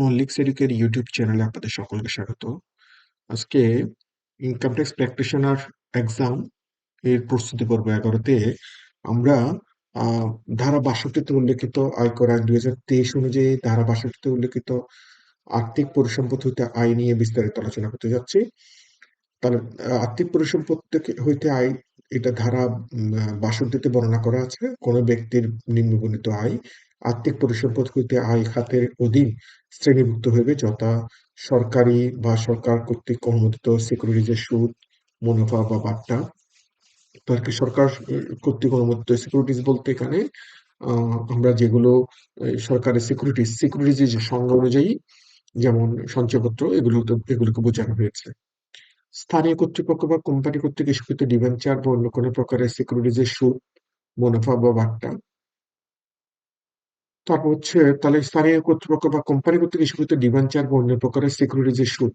Mallick সেরিকের YouTube চ্যানেলে আপনাদের সকলকে স্বাগত। আজকে ইনকাম ট্যাক্স প্র্যাকটিশনার এক্সাম এর প্রস্তুতি পর্ব এগারোতে আমরা ধারা বাষট্টিতে উল্লেখিত আয়কর আইন দুই হাজার তেইশ অনুযায়ী ধারা বাষট্টিতে উল্লেখিত আর্থিক পরিসম্পদ হইতে আয় নিয়ে বিস্তারিত আলোচনা করতে যাচ্ছি। তাহলে আর্থিক পরিসম্পদ থেকে হইতে আয়, এটা ধারা বাষট্টিতে বর্ণনা করা আছে। কোন ব্যক্তির নিম্নবর্ণিত আয় আর্থিক পরিসম্পদ হইতে আয় খাতের অধীন শ্রেণীভুক্ত হইবে, যথা সরকারি বা সরকার কর্তৃক অনুমোদিত সিকিউরিটিজের সুদ, মুনাফা বা বাট্টা। সরকার, কর্তৃক অনুমোদিত সিকিউরিটিজ বলতে এখানে আমরা যেগুলো সরকারের সিকিউরিটিজ সিকিউরিটিজ সংজ্ঞা অনুযায়ী যেমন সঞ্চয়পত্র, এগুলো এগুলোকে বোঝানো হয়েছে। স্থানীয় কর্তৃপক্ষ বা কোম্পানি কর্তৃক ইস্যুকৃত ডিবেঞ্চার বা অন্য কোনো প্রকারের সিকিউরিটিজের সুদ, মুনাফা বা বাট্টা তারপর হচ্ছে তাহলে স্থানীয় কর্তৃপক্ষ বা কোম্পানি কর্তৃক ইস্যুকৃত ডিবেঞ্চার বা অন্য প্রকারের সিকিউরিটিজের সুদ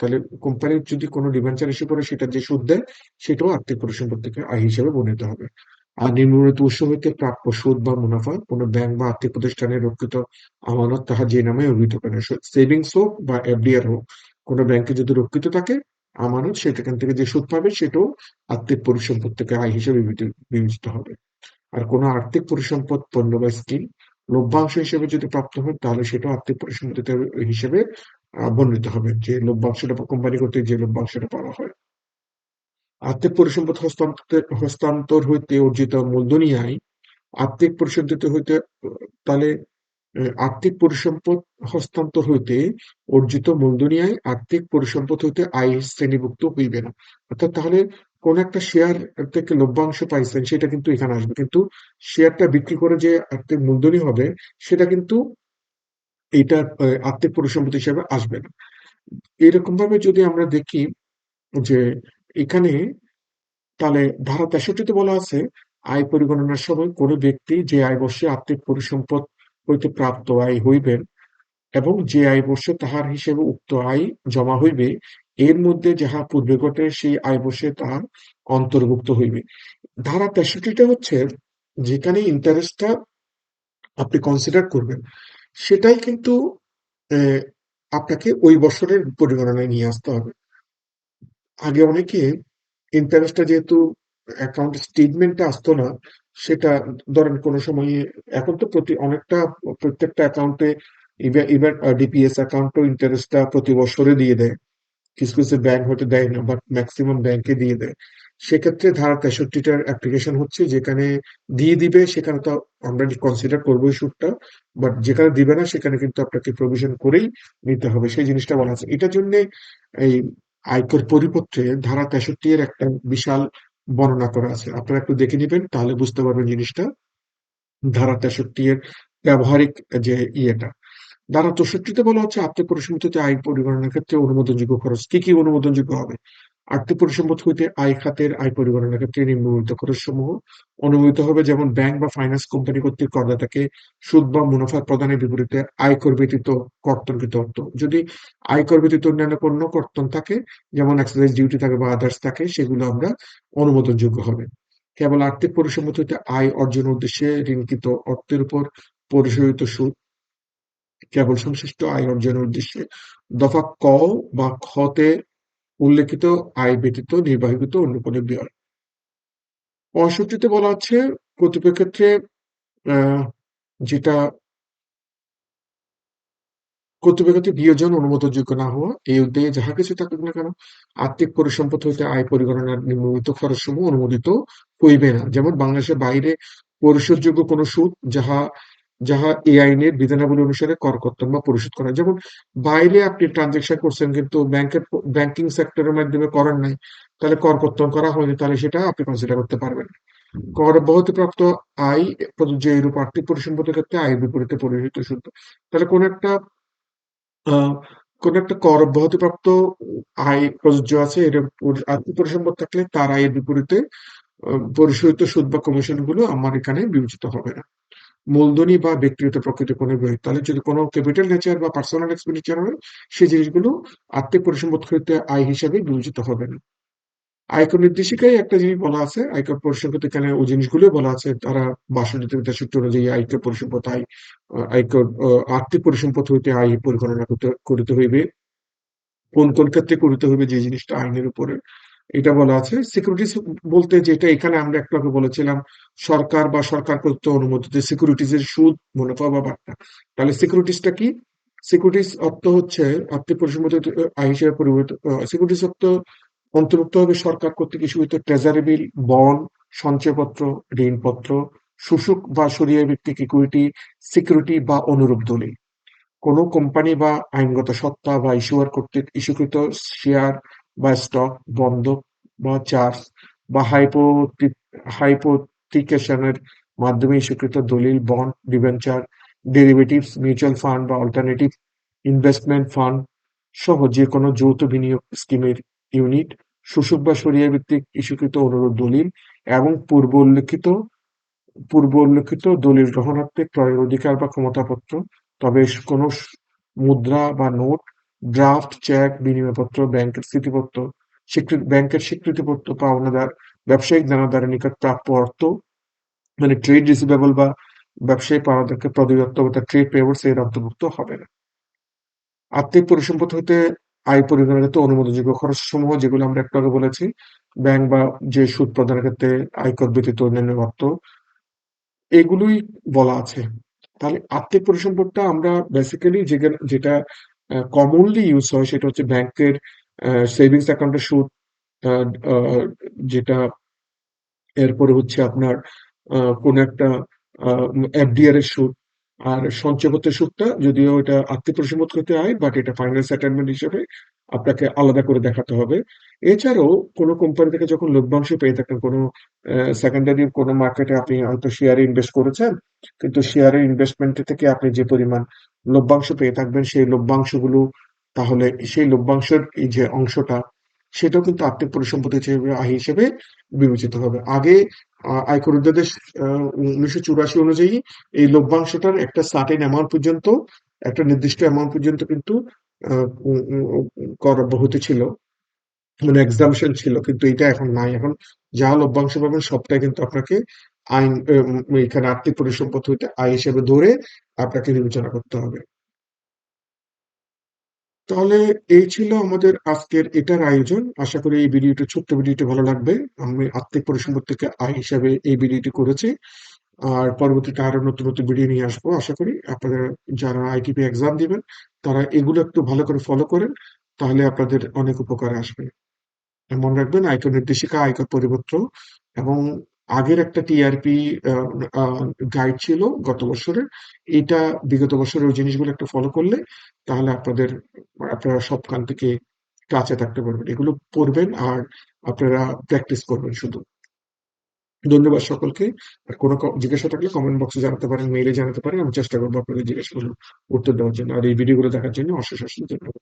তাহলে কোম্পানির যদি কোনো ডিবেঞ্চার ইস্যু করে, সেটা যে সুদ দেয়, সেটাও আর্থিক পরিসম্পদ থেকে আয় হিসেবে বর্ণিত হবে। আর নিম্নলিখিত উৎস হইতে প্রাপ্য সুদ বা মুনাফা, কোনো ব্যাংক বা আর্থিক প্রতিষ্ঠানের রক্ষিত আমানত তাহা যে নামে অভিহিত করে। সেভিংস হোক বা এফডিআর হোক, কোনো ব্যাংকে যদি রক্ষিত থাকে, আমানত সেখান থেকে যে সুদ পাবে, সেটাও আর্থিক পরিসম্পদ থেকে আয় হিসেবে বিবেচিত হবে। আর কোনো আর্থিক পরিসম্পদ পণ্য বা স্কিম লভ্যাংশ হিসেবে যদি প্রাপ্ত হয়, তাহলে সেটাও আর্থিক পরিসম্পদ হিসেবে বর্ণিত হবে যে লভ্যাংশটা কোম্পানি কর্তৃক যে লভ্যাংশটা পাওয়া হয়। আর্থিক পরিসম্পদ হস্তান্তর হস্তান্তর হইতে অর্জিত মূলধনী আয় আর্থিক পরিসম্পদ হইতে, তাহলে আর্থিক পরিসম্পদ হস্তান্তর হইতে অর্জিত মূলধনী আয় আর্থিক পরিসম্পদ হইতে আয় শ্রেণীভুক্ত হইবে না। অর্থাৎ তাহলে কোন একটা শেয়ার থেকে লভ্যাংশ পাইছেন, সেটা কিন্তু এখানে আসবে। কিন্তু শেয়ারটা বিক্রি করে যে আর্থিক মূলধনী হবে, সেটা কিন্তু এটা আর্থিক পরিসম্পদ হিসেবে আসবে না। এরকম ভাবে যদি আমরা দেখি যে এখানে তাহলে ধারা তেষট্টিতে বলা আছে, আয় পরিগণনার সময় কোন ব্যক্তি যে আয় বর্ষে আর্থিক পরিসম্পদ হইতে প্রাপ্ত আয় হইবেন এবং যে আয় বর্ষে তাহার হিসেবে উক্ত আয় জমা হইবে এর মধ্যে যাহা পূর্বে ঘটে, সেই আয় বর্ষে তাহার অন্তর্ভুক্ত হইবে। ধারা তেষট্টিটা হচ্ছে, যেখানে ইন্টারেস্টটা আপনি কনসিডার করবেন, সেটাই কিন্তু আপনাকে ওই বছরের পরিগণনায় নিয়ে আসতে হবে। আগে অনেকে ইন্টারেস্টটা যেহেতু অ্যাকাউন্ট স্টেটমেন্টে আসতো না, সেটা ধরেন কোনো সময়, এখন তো প্রতি অনেকটা, প্রত্যেকটা অ্যাকাউন্টে এবার ডিপিএস অ্যাকাউন্টও ইন্টারেস্টটা প্রতি বছরে দিয়ে দেয়। কিছু কিছু ব্যাংক হয়তো দেয় না বাট ম্যাক্সিমাম ব্যাংকে দিয়ে দেয়। সেক্ষেত্রে ধারা তেষট্টিটার অ্যাপ্লিকেশন হচ্ছে, যেখানে দিয়ে দিবে, সেখানে তো আমরা কনসিডার করবোই সুদটা বাট যেখানে দিবে না, সেখানে কিন্তু আপনাকে প্রভিশন করেই নিতে হবে। সেই জিনিসটা বলা আছে। এটার জন্য এই আয়কর পরিপত্রে ধারা তেষট্টি এর একটা বিশাল বর্ণনা করা আছে। আপনারা একটু দেখে নেবেন, তাহলে বুঝতে পারবেন জিনিসটা। ধারা তেষট্টি এর ব্যবহারিক যে ইয়েটা। ধারা চৌষট্টিতে বলা হচ্ছে আর্থিক পরিসম্পত্তিতে আয় পরিগণনার ক্ষেত্রে অনুমোদনযোগ্য খরচ। কি কি অনুমোদনযোগ্য হবে? আর্থিক পরিসম্পদ হইতে আয় খাতের আয় পরিগণনার ক্ষেত্রে নিম্নলিখিত খরচ সমূহ অনুমোদিত হবে, যেমন ব্যাংক বা ফাইন্যান্স কোম্পানি কর্তৃক করদাতাকে সুদ বা মুনাফা প্রদানের বিপরীতে আয় আয়কর ব্যতীত কর্তনকৃত অর্থ। যদি আয়কর ব্যতীত অন্যান্য পণ্য, কর্তন থাকে, যেমন এক্সাইজ ডিউটি থাকে বা আদার্স থাকে, সেগুলো আমরা অনুমোদনযোগ্য হবে। কেবল আর্থিক পরিসম্পদ হইতে আয় অর্জনের উদ্দেশ্যে ঋণকৃত অর্থের উপর পরিশোধিত সুদ কেবল সংশ্লিষ্ট আয় অর্জনের উদ্দেশ্যে দফা ক বা খতে উল্লেখিত আয় ব্যতীত নির্বাহিত অন্য কোনো ব্যয় পঁয়ষট্টিতে বলা আছে কতিপয় ক্ষেত্রে যেটা কর্তৃপক্ষ বিয়োজন অনুমোদনযোগ্য না হওয়া, এই উদ্যোগে যাহা কিছু থাকুক না কেন, আর্থিক পরিসম্পদ হইতে আয় পরিগণনার নিম্নলিখিত খরচসমূহ অনুমোদিত হইবে না। যেমন বাংলাদেশের বাইরে পরিশোধযোগ্য কোন সুদ যাহা যাহা এই আইনের বিধানাবলী অনুসারে কর কর্তন বা পরিশোধ করা যেমন, বাইরে আপনি ট্রানজেকশন করছেন কিন্তু ব্যাংকের ব্যাংকিং সেক্টরের মাধ্যমে করেন নাই, তাহলে কর কর্তন করা হয়নি, তাহলে সেটা আপনি কনসিডার করতে পারবেন কর আয় প্রযোজ্য এইরূপ আর্থিক পরিসম্পদের ক্ষেত্রে আয়ের বিপরীতে পরিহিত সুদ তাহলে কোন একটা কোন একটা কর আয় প্রযোজ্য আছে, এর আর্থিক পরিসম্পদ থাকলে তার আয়ের বিপরীতে পরিশোধিত সুদ বা কমিশনগুলো আমার এখানে বিবেচিত হবে না। মূলধনী বা ব্যক্তিগত প্রকৃতির কোনো ব্যয়। তাহলে যদি কোনো ক্যাপিটাল নেচার বা পার্সোনাল এক্সপেন্ডিচার হয়, সেই জিনিসগুলো আর্থিক পরিসম্পদ হইতে আয় হিসাবে বিবেচিত হবে না। আয়কর নির্দেশিকায় একটা জিনিস বলা আছে আয়কর পরিসংখ্যাত এখানে ওই জিনিসগুলো বলা আছে। তারা বাষট্টি তেষট্টি অনুযায়ী আয়কর পরিসম্পদ, আয় আয়কর আর্থিক পরিসম্পদ হইতে আয় পরিগণনা করতে, করিতে হইবে। কোন কোন ক্ষেত্রে করিতে হইবে যে জিনিসটা আইনের উপরে। এটা বলা আছে। সিকিউরিটিজ বলতে যেটা এখানে আমরা একটু আগে বলেছিলাম, সরকার বা সরকার কর্তৃক অনুমোদিত সিকিউরিটিজ এর সুদ, মুনাফা বা বার্তা তাহলে সিকিউরিটিজটা কি? সিকিউরিটিজ অর্থ হচ্ছে আর্থিক পরিসম্পদ আয় হিসেবে পরিবর্তিত সিকিউরিটিজ অর্থ অন্তর্ভুক্ত হবে সরকার কর্তৃক ইস্যুকৃত ট্রেজারি বিল বন্ড সঞ্চয়পত্র, ঋণপত্র, শোষক বা সরিয়ে ভিত্তিক ইকুইটি সিকিউরিটি বা অনুরূপ দলিল। কোনো কোম্পানি বা আইনগত সত্তা বা ইস্যুয়ার কর্তৃক ইস্যুকৃত শেয়ার বা স্টক বন্ধক বা চার্জ বা হাইপোথিকেশনের মাধ্যমে ইস্যুকৃত দলিল bond debenture derivatives mutual fund বা অল্টারনেটিভ ইনভেস্টমেন্ট ফান্ড সহ যে কোনো যৌথ বিনিয়োগ স্কিমের ইউনিট শোষক বা সরিয়া ভিত্তিক ইস্যুকৃত অনুরোধ দলিল এবং পূর্ব উল্লেখিত পূর্ব উল্লেখিত দলিল গ্রহণার্থে ক্রয়ের অধিকার বা ক্ষমতাপত্র, তবে কোনো মুদ্রা বা নোট ড্রাফট চেক বিনিময়পত্র, ব্যাংকের স্মৃতিপত্র স্বীকৃতি ব্যাংকের স্বীকৃতিপত্র, পাওনাদার, ব্যবসায়িক দানাদারের নিকট প্রাপ্য অর্থ মানে ট্রেড রিসিভেবল বা ব্যবসায়ী পাওনাদারকে প্রদত্ত বা ট্রেড পেয়েবলস এর অন্তর্ভুক্ত হবে না। আর্থিক পরিসম্পদ হইতে আয় পরিগণিত অনুমোদনযোগ্য খরচ সমূহ যেগুলো আমরা একটু আগে বলেছি, ব্যাংক বা যে সুদ প্রদানের ক্ষেত্রে আয়কর ব্যতীত অন্যান্য অর্থ, এগুলোই বলা আছে। তাহলে আর্থিক পরিসম্পদটা আমরা বেসিক্যালি যেটা কমনলি ইউজ হয়, সেটা হচ্ছে ব্যাংকের সেভিংস অ্যাকাউন্টের সুদ যেটা এরপরে হচ্ছে আপনার কোন একটা এফডিআর এর সুদ আর সঞ্চয়পত্রের সুদটা যদিও এটা আর্থিক পরিসম্পদ করতে হয় বাট এটা ফাইনাল সেটেলমেন্ট হিসেবে আপনাকে আলাদা করে দেখাতে হবে। এছাড়াও কোনো কোম্পানি থেকে যখন লভ্যাংশ পেয়ে থাকেন, কোনো সেকেন্ডারি কোনো মার্কেটে আপনি হয়তো শেয়ারে ইনভেস্ট করেছেন, কিন্তু শেয়ারের ইনভেস্টমেন্ট থেকে আপনি যে পরিমাণ লভ্যাংশ পেয়ে থাকবেন, সেই লভ্যাংশগুলো, তাহলে সেই লভ্যাংশের এই যে অংশটা, সেটাও কিন্তু আর্থিক পরিসম্পদ হিসেবে হিসেবে বিবেচিত হবে। আগে আয়কর অধ্যাদেশ উনিশশো চুরাশি অনুযায়ী এই লভ্যাংশটার একটা সার্টেন অ্যামাউন্ট পর্যন্ত, একটা নির্দিষ্ট অ্যামাউন্ট পর্যন্ত কিন্তু কর হতে ছিল মানে এক্সামশন ছিল, কিন্তু এটা এখন নাই। এখন যা লভ্যাংশ পাবেন সবটাই কিন্তু আপনাকে আইন এখানে আর্থিক পরিসম্পদ হইতে আয় হিসেবে ধরে আপনাকে বিবেচনা করতে হবে। তাহলে এই ছিল আমাদের আজকের এটার আয়োজন। আশা করি এই ভিডিওটি, ছোট্ট ভিডিওটি ভালো লাগবে। আমি আর্থিক পরিসম্পদ থেকে আয় হিসাবে এই ভিডিওটি করেছি। আর পরবর্তীতে আরও নতুন নতুন ভিডিও নিয়ে আসব, আশা করি। আপনারা যারা আইটিপি এক্সাম দিবেন, তারা এগুলো একটু ভালো করে ফলো করেন, তাহলে আপনাদের অনেক উপকারে আসবে। মনে রাখবেন, আয়কর নির্দেশিকা, আয়কর পরিপত্র এবং আগের একটা টিআরপি গাইড ছিল গত বছরের এটা বিগত বছরের ওই জিনিসগুলো একটু ফলো করলে তাহলে আপনাদের, আপনারা সব কান থেকে কাছে থাকতে পারবেন। এগুলো পড়বেন আর আপনারা প্র্যাকটিস করবেন শুধু। ধন্যবাদ সকলকে। আর কোনো জিজ্ঞাসা থাকলে কমেন্ট বক্সে জানাতে পারেন মেইলে জানাতে পারেন। আমি চেষ্টা করব আপনাদের জিজ্ঞাসাগুলো উত্তর দেওয়ার জন্য। আর এই ভিডিওগুলো দেখার জন্য অশেষ অশেষ ধন্যবাদ।